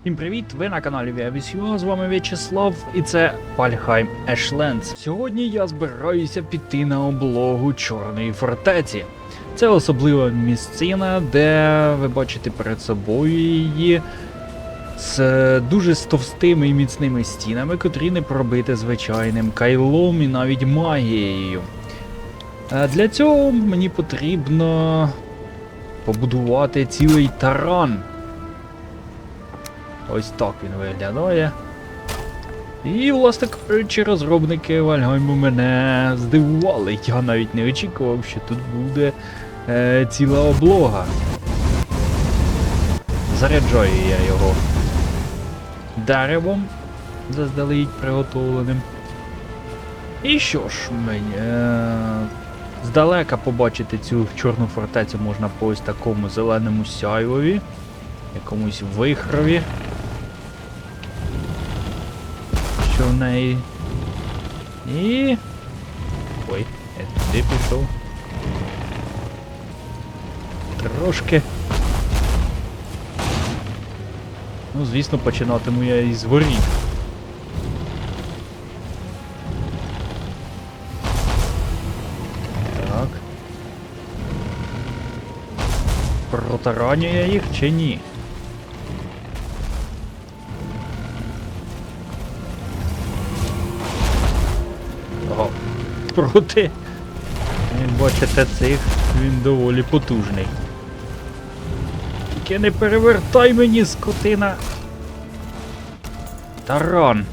Всім привіт! Ви на каналі Віавісіо, з вами В'ячеслав і це Пальхайм Ешлендс. Сьогодні я збираюся піти на облогу Чорної фортеці. Це особлива місцина, де ви бачите перед собою її з е, дуже товстими і міцними стінами, котрі не пробити звичайним кайлом і навіть магією. Е, Для цього мені потрібно побудувати цілий таран. Ось так він виглядає. І, власне кажучи, розробники Вальгайму мене здивували. Я навіть не очікував, що тут буде е, ціла облога. Заряджаю я його деревом, заздалегідь приготовленим. І що ж, мені. Е, здалека побачити цю чорну фортецю можна по ось такому зеленому сяйвові, якомусь вихрові. Що в неї. І. Ой, я туди пішов. Трошки. Ну, звісно, починатиму я із воріт. Так. Протараню я їх чи ні? Проти. Як бачите, цих він доволі потужний. Тільки не перевертай мені, скотина. Таран.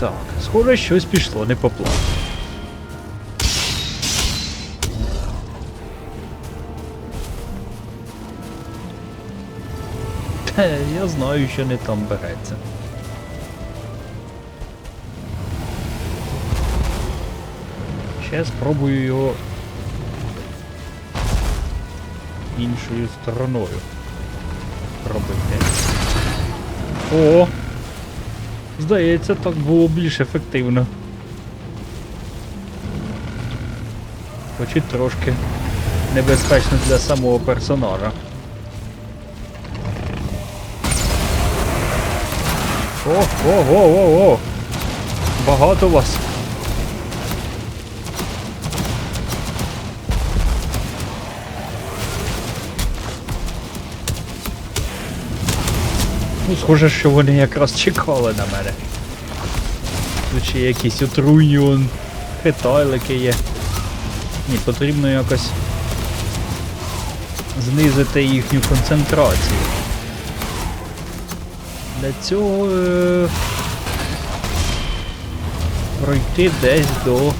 Так, схоже, щось пішло не по плану. Я знаю, що не там береться. Ще спробую його іншою стороною робити. О! Здається, так було більш ефективно. Хоч і трошки небезпечно для самого персонажа. О, о, о, о, о! Багато вас. Схоже, що вони якраз чекали на мене. Тут ще якісь отруйні он хитайлики є. Ні, потрібно якось знизити їхню концентрацію. Для цього е... пройти десь до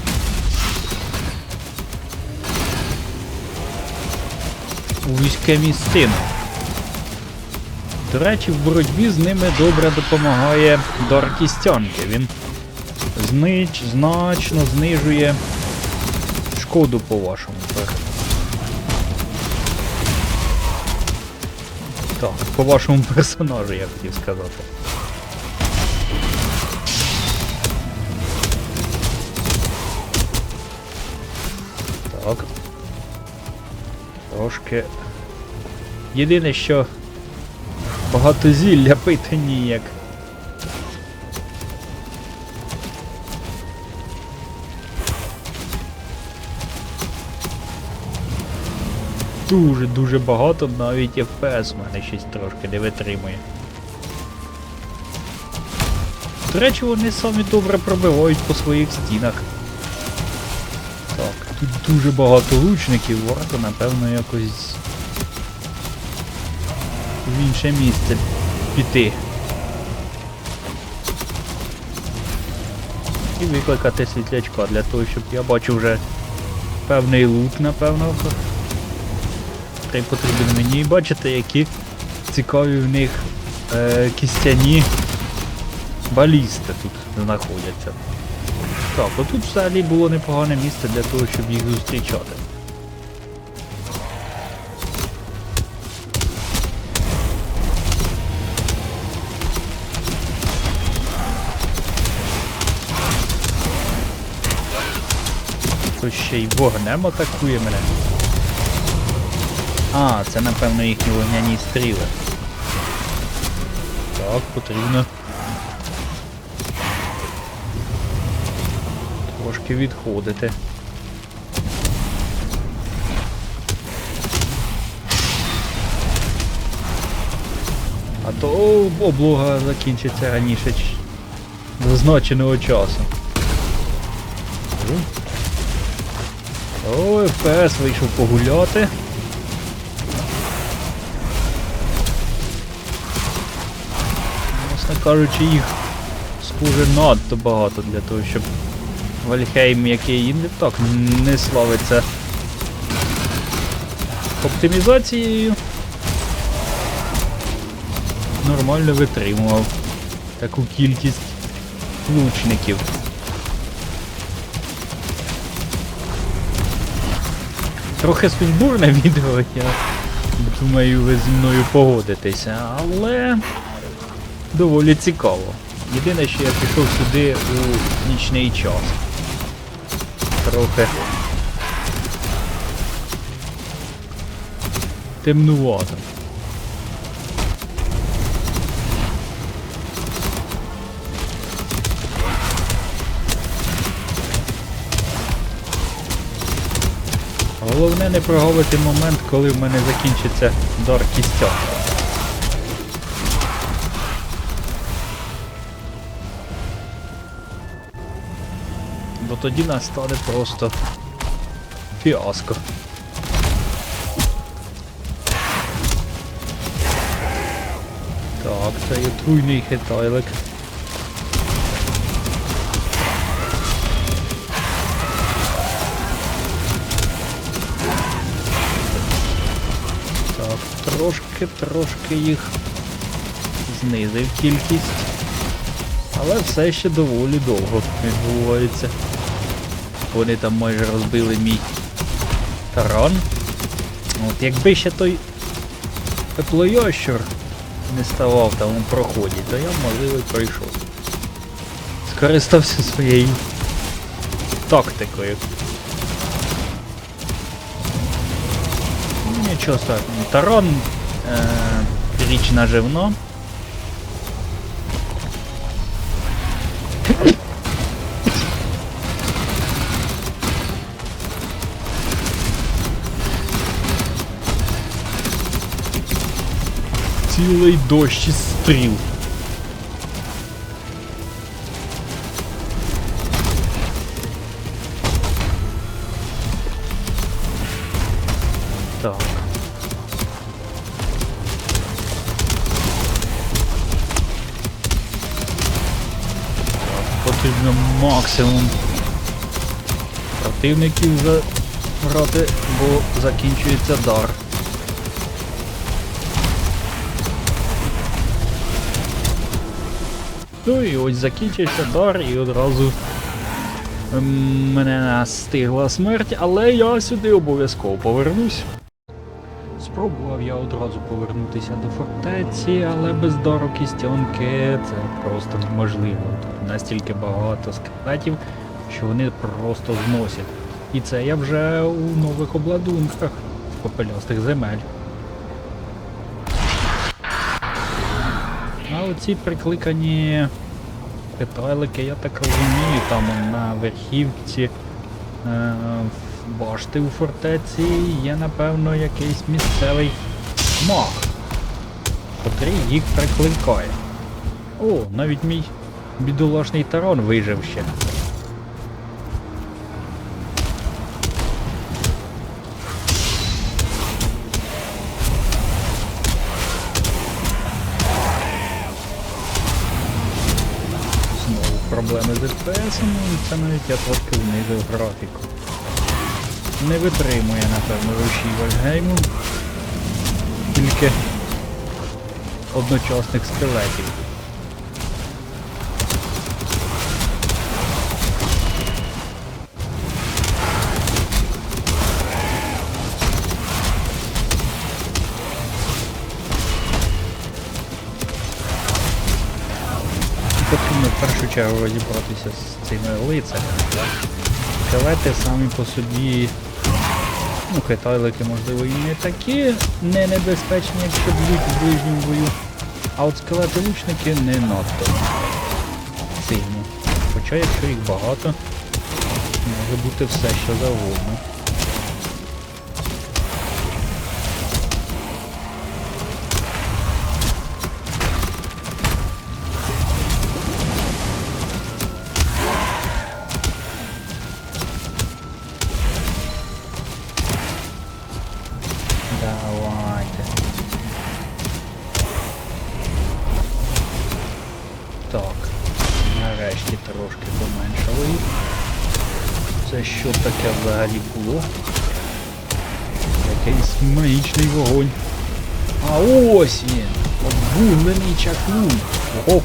вузьке місцину. До речі, в боротьбі з ними добре допомагає дар кістянки. Він знич, значно знижує шкоду по вашому пер. Так, по вашому персонажу я хотів сказати. Так. Трошки. Єдине, що Багато зілля пити ніяк. Дуже-дуже багато, навіть FPS мене щось трошки не витримує. До речі, вони самі добре пробивають по своїх стінах. Так, тут дуже багато лучників, варто, напевно, якось в інше місце піти. І викликати світлячка для того, щоб я бачу вже певний лут, напевно. Та й потрібен мені. І бачите, які цікаві в них е, кістяні балісти тут знаходяться. Так, отут взагалі було непогане місце для того, щоб їх зустрічати. Хтось ще й вогнем атакує мене. А, це напевно їхні вогняні стріли. Так, потрібно. Трошки відходити. А то облога закінчиться раніше зазначеного часу. ФПС вийшов погуляти. Власне кажучи, їх схоже надто багато для того, щоб Вальхейм, який не так не славиться оптимізацією, нормально витримував таку кількість лучників. Трохи сумбурне відео, я думаю, ви зі мною погодитеся, але доволі цікаво. Єдине, що я пішов сюди у нічний час. Трохи темнувато. Головне не прогавити момент, коли в мене закінчиться дар кістяк. Бо тоді настане просто фіаско. Так, це є труйний хитайлик. Так, трошки, трошки їх знизив кількість. Але все ще доволі довго відбувається. Вони там майже розбили мій таран. От якби ще той пеплойощур не ставав там у проході, то я можливо пройшов. Скористався своєю тактикою. Ну, Нічого страшного. Таран е, річ наживно. Цілий дощ із стріл. Максимум противників забрати, бо закінчується дар. Ну і ось закінчився дар і одразу ем, мене настигла смерть, але я сюди обов'язково повернусь. Спробував я одразу повернутися до фортеці, але без дару кістянки це просто неможливо. Настільки багато скелетів, що вони просто зносять. І це я вже у нових обладунках попелястих земель. А оці прикликані питайлики, я так розумію, там на верхівці е, башти у фортеці є, напевно, якийсь місцевий маг, котрий їх прикликає. О, навіть мій бідолашний тарон вижив ще. Знову проблеми з FPS, і це навіть я трошки знизив графіку. Не витримує, напевно, рушій Вальгейму. Тільки одночасних скелетів. Потрібно в першу чергу розібратися з цими лицями. Скелети самі по собі Ну, китайлики, можливо, і не такі не небезпечні, якщо б'ють в ближньому бою. А от скелети лучники не надто сильні. Хоча якщо їх багато, може бути все що завгодно. Обвуглений чаклун. Ого!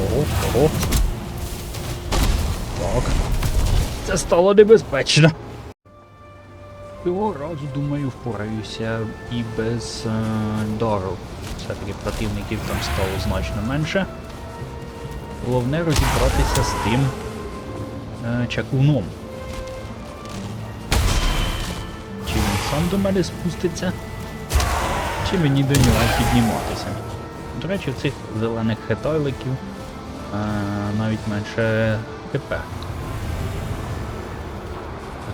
Ого, ого. Так. Це стало небезпечно. Цього разу, думаю, впораюся і без е, дару. Все-таки противників там стало значно менше. Головне розібратися з тим е, чаклуном. Чи він сам до мене спуститься, чи мені до нього підніматися. До речі, в цих зелених хетайликів е, навіть менше ХП.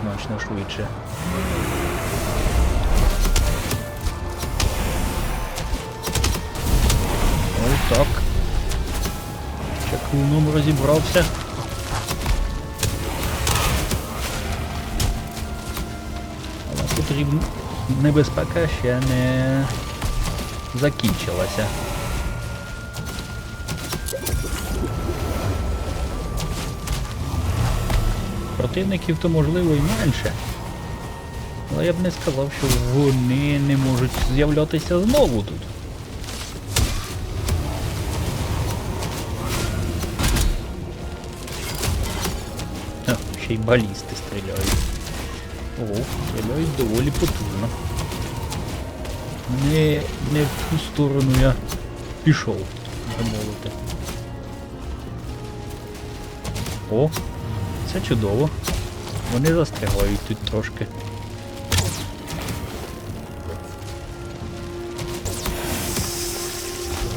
Значно швидше. Ось так. Чаклуном розібрався. Але потрібно небезпека ще не закінчилася. Противників то можливо і менше. Але я б не сказав, що вони не можуть з'являтися знову тут. Ха, ще й балісти стріляють. Ого, стріляють доволі потужно. Не, не в ту сторону я пішов, так мовити. О, це чудово. Вони застрягають тут трошки.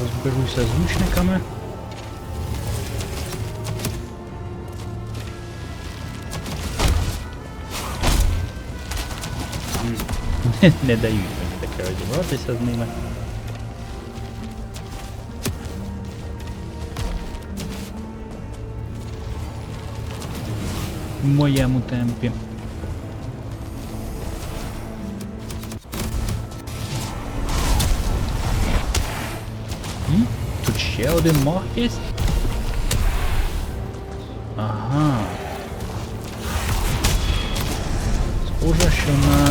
Розберуся з лучниками. Не, дають мені таке розібратися з ними. Моєму темпі. Тут ще один мах є? Ага. Схоже, що на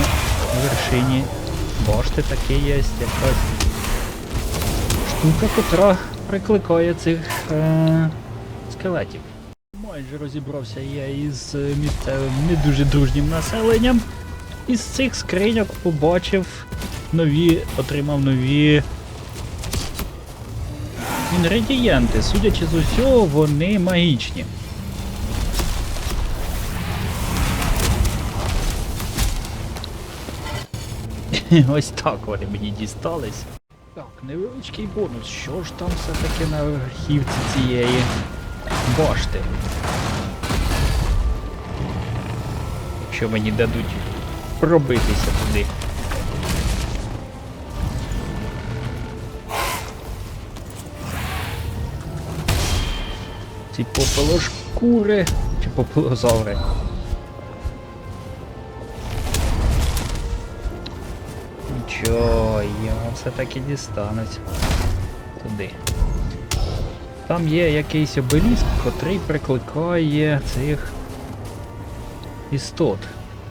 вершині башти таке є якась штука, котра прикликає цих е- скелетів. Майже розібрався я із е, місцевим не дуже дружнім населенням. Із цих скриньок побачив нові, отримав нові інгредієнти. Судячи з усього, вони магічні. Ось так вони мені дістались. Так, невеличкий бонус. Що ж там все-таки на верхівці цієї башти? Якщо мені дадуть пробитися туди. Ці попелошкури чи попелозаври. Нічого, йому все-таки дістануть туди. Там є якийсь обеліск, котрий прикликає цих істот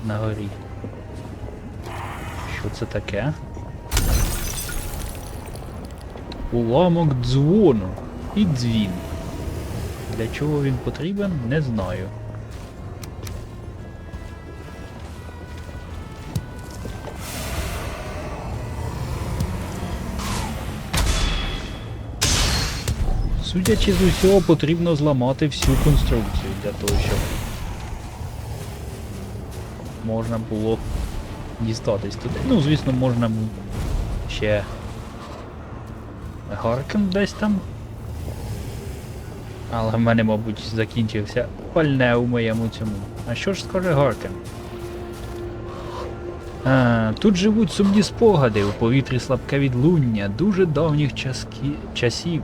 на горі. Що це таке? Уламок дзвону і дзвін. Для чого він потрібен, не знаю. Судячи з усього, потрібно зламати всю конструкцію для того, щоб можна було дістатись туди. Ну, звісно, можна ще. Гаркен десь там. Але в мене, мабуть, закінчився пальне у моєму цьому. А що ж скаже Гаркен? А, тут живуть сумні спогади, у повітрі слабке відлуння, дуже давніх часки... часів.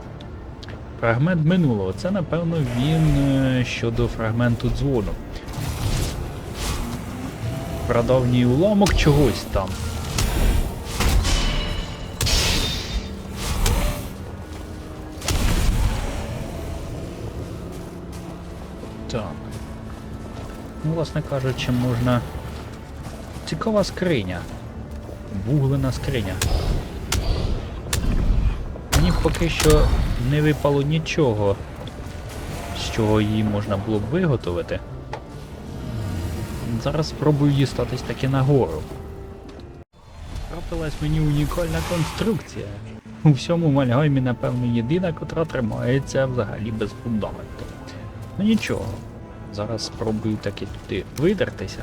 Фрагмент минулого. Це, напевно, він е, щодо фрагменту дзвону. Прадавній уламок чогось там. Так. Ну, власне кажучи, можна. Цікава скриня. Вуглена скриня. Мені поки що не випало нічого, з чого її можна було б виготовити. Зараз спробую дістатись таки нагору. Трапилась мені унікальна конструкція. У всьому Мальгаймі, напевно, єдина, котра тримається взагалі без фундаменту. Ну нічого. Зараз спробую таки туди видертися.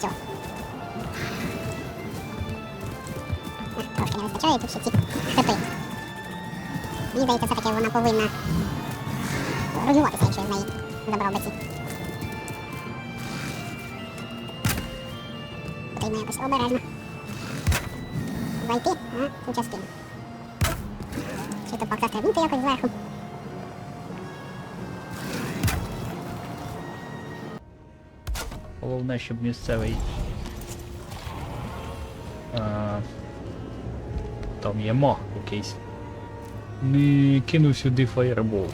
Цього. Трошки не вистачає, тут ще ці хрипи. Мені здається, все-таки вона повинна розвиватися, якщо я з неї забрав би ці. Потрібно якось обережно. Зайти на цю частину. Чи то пак застрибнути якось зверху. Головне, щоб місцевий. А, там є маг якийсь. Не кинув сюди фаєрбол.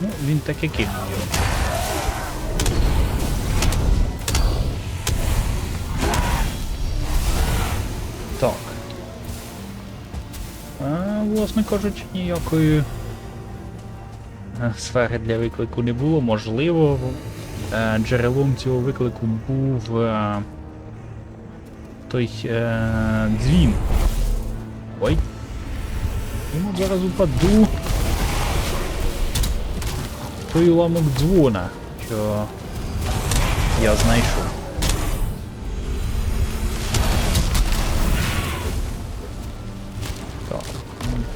Ну, він таки кинув його. Власне кажучи, ніякої е, сфери для виклику не було. Можливо, е, джерелом цього виклику був е, той дзвін. Ой. Йому зараз упаду. Той уламок дзвона, що я знайшов.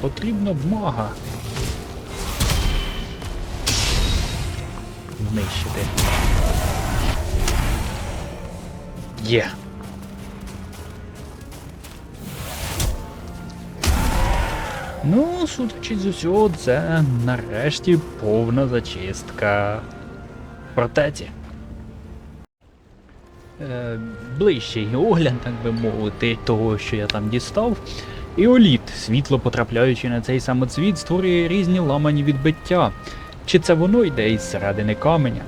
Потрібно б мага. Знищити. Є. Ну, судячи з усього, це нарешті повна зачистка фортеці. Е, ближчий огляд, так би мовити, того, що я там дістав. Іоліт, світло потрапляючи на цей самоцвіт, створює різні ламані відбиття. Чи це воно йде із середини каменя?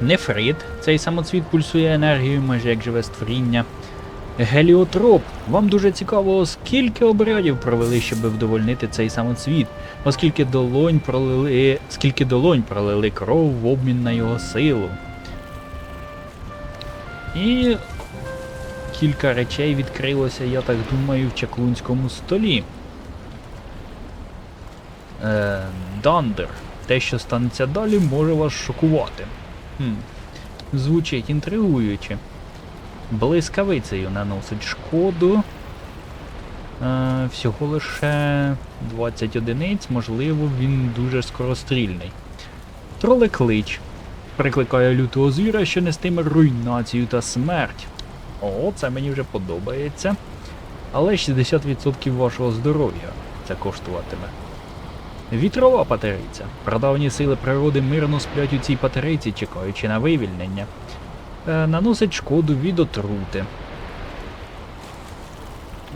Нефрит, цей самоцвіт пульсує енергією, майже як живе створіння. Геліотроп. Вам дуже цікаво, скільки обрядів провели, щоб вдовольнити цей самоцвіт, оскільки долонь пролили, скільки долонь пролили кров в обмін на його силу. І кілька речей відкрилося, я так думаю, в чаклунському столі. Е, Дандер. Те, що станеться далі, може вас шокувати. Хм. Звучить інтригуюче. Блискавицею наносить шкоду. Е, всього лише 20 одиниць, можливо, він дуже скорострільний. Тролеклич. Прикликає лютого звіра, що нестиме руйнацію та смерть. О, це мені вже подобається. Але 60% вашого здоров'я це коштуватиме. Вітрова патериця. Прадавні сили природи мирно сплять у цій патериці, чекаючи на вивільнення. Е, наносить шкоду від отрути.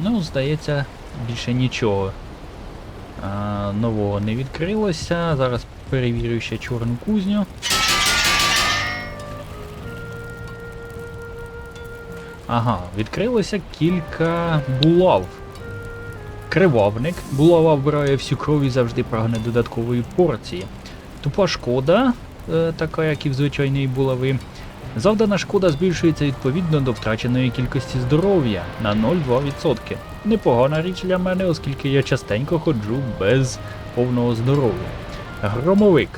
Ну, здається, більше нічого е, нового не відкрилося. Зараз перевірю ще чорну кузню. Ага, відкрилося кілька булав. Кривавник. Булава вбирає всю кров і завжди прагне додаткової порції. Тупа шкода, е, така як і в звичайній булави. Завдана шкода збільшується відповідно до втраченої кількості здоров'я на 0,2%. Непогана річ для мене, оскільки я частенько ходжу без повного здоров'я. Громовик.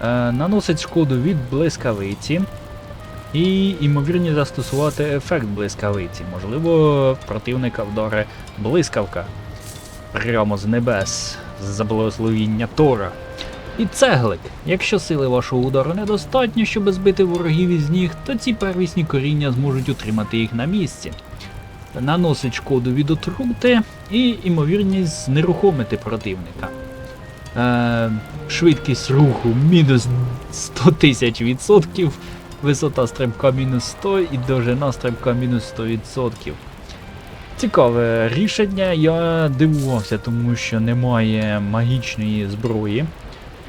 Е, наносить шкоду від блискавиці. І ймовірність застосувати ефект блискавиці. Можливо, противника вдаре блискавка. Прямо з небес, з благословіння Тора. І цеглик. Якщо сили вашого удару недостатньо, щоб збити ворогів із ніг, то ці первісні коріння зможуть утримати їх на місці. Наносить шкоду від отрути і ймовірність знерухомити противника. Е, швидкість руху мінус 100 тисяч відсотків, висота стрибка мінус 100 і довжина стрибка мінус 100%. Цікаве рішення. Я дивувався, тому що немає магічної зброї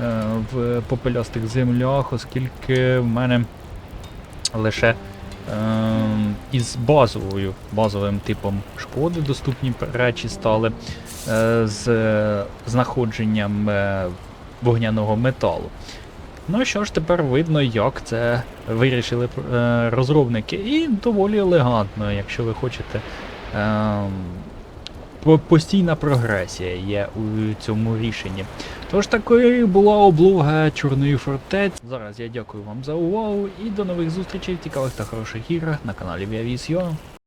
е, в попелястих землях, оскільки в мене лише е, із базовою, базовим типом шкоди доступні речі стали е, з е, знаходженням е, вогняного металу. Ну що ж, тепер видно, як це вирішили е, розробники. І доволі елегантно, якщо ви хочете. Ем, постійна прогресія є у цьому рішенні. Тож такою була облога Чорної фортеці. Зараз я дякую вам за увагу і до нових зустрічей в цікавих та хороших іграх на каналі Viavis.ua.